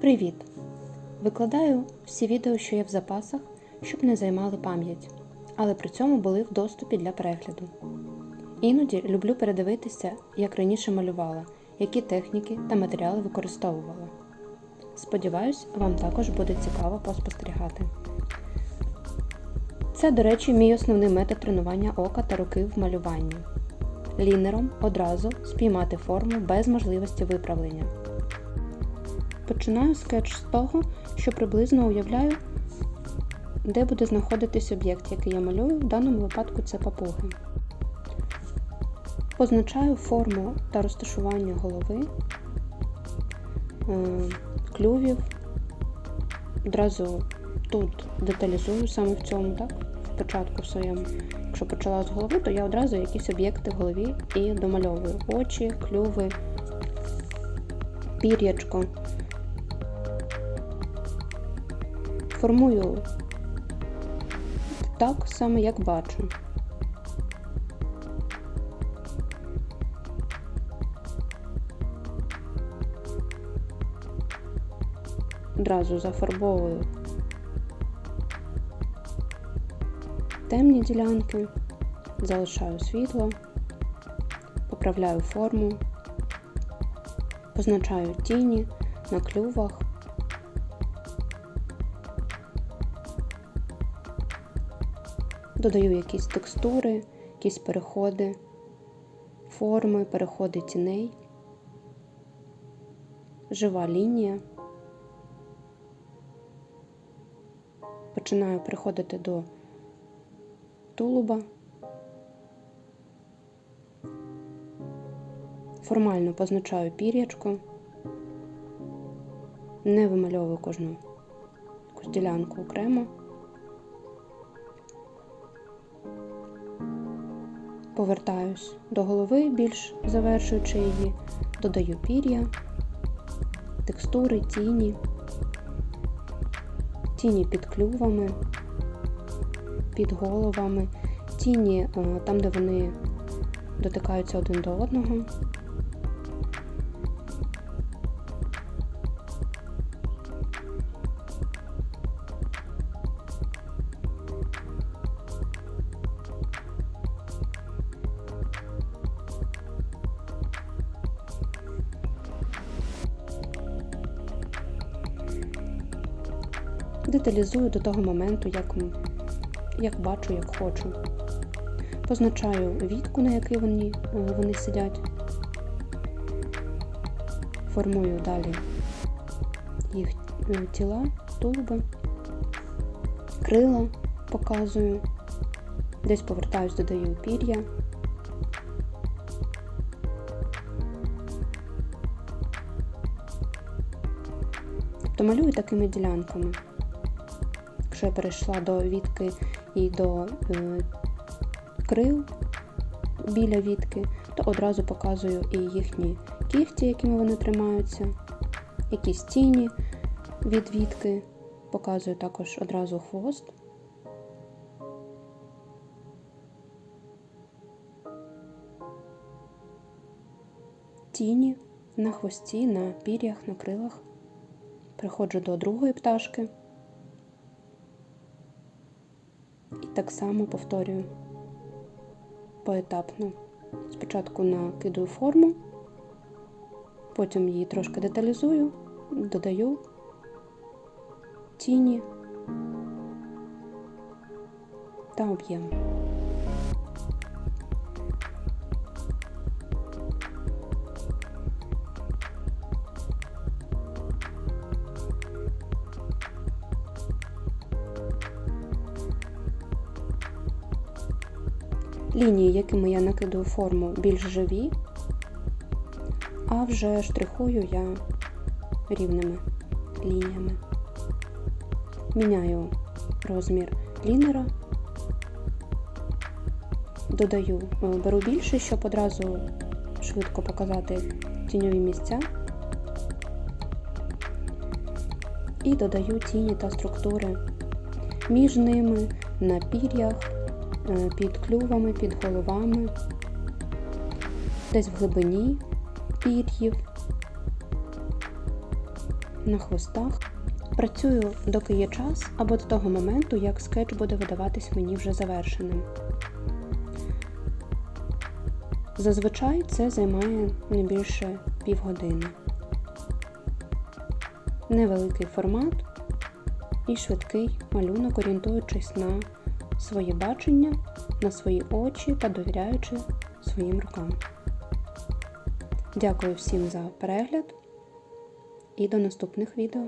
Привіт! Викладаю всі відео, що є в запасах, щоб не займали пам'ять, але при цьому були в доступі для перегляду. Іноді люблю передивитися, як раніше малювала, які техніки та матеріали використовувала. Сподіваюсь, вам також буде цікаво поспостерігати. Це, до речі, мій основний метод тренування ока та руки в малюванні. Лінером одразу спіймати форму без можливості виправлення. Починаю скетч з того, що приблизно уявляю, де буде знаходитись об'єкт, який я малюю, в даному випадку це папуги. Позначаю форму та розташування голови, е, клювів. Одразу тут деталізую саме в цьому, так? Спочатку в своєму. Якщо почала з голови, то я одразу якісь об'єкти в голові і домальовую. Очі, клюви, пір'ячко. Формую так саме, як бачу. Одразу зафарбовую темні ділянки, залишаю світло, поправляю форму, позначаю тіні на клювах. Додаю якісь текстури, якісь переходи, форми, переходи тіней, жива лінія. Починаю приходити до тулуба. Формально позначаю пір'ячко, не вимальовую кожну ділянку окремо. Повертаюсь до голови, більш завершуючи її, додаю пір'я, текстури, тіні, тіні під клювами, під головами, тіні е, там, де вони дотикаються один до одного. Деталізую до того моменту, як, як бачу, як хочу. Позначаю вітку, на якій вони, е, вони сидять. Формую далі їх е, тіла, тулуби, крила показую, десь повертаюсь, додаю пір'я. Тобто малюю такими ділянками. Якщо я перейшла до вітки і до е, крил біля вітки, то одразу показую і їхні кігті, якими вони тримаються, якісь тіні від вітки, показую також одразу хвост. Тіні на хвості, на пір'ях, на крилах. Приходжу до другої пташки. Так само повторюю поетапно. Спочатку накидую форму, потім її трошки деталізую, додаю тіні та об'єм. Лінії, якими я накидую форму, більш живі, а вже штрихую я рівними лініями. Міняю розмір лінера, додаю, е, беру більше, щоб одразу швидко показати тіньові місця. І додаю тіні та структури між ними на пір'ях. Е, під клювами, під головами, десь в глибині пір'їв. на хвостах. Працюю, доки є час, або до того моменту, як скетч буде видаватись мені вже завершеним. Зазвичай це займає не більше півгодини. Невеликий формат і швидкий малюнок, орієнтуючись на своє бачення, на свої очі та довіряючи своїм рукам. Дякую всім за перегляд і до наступних відео.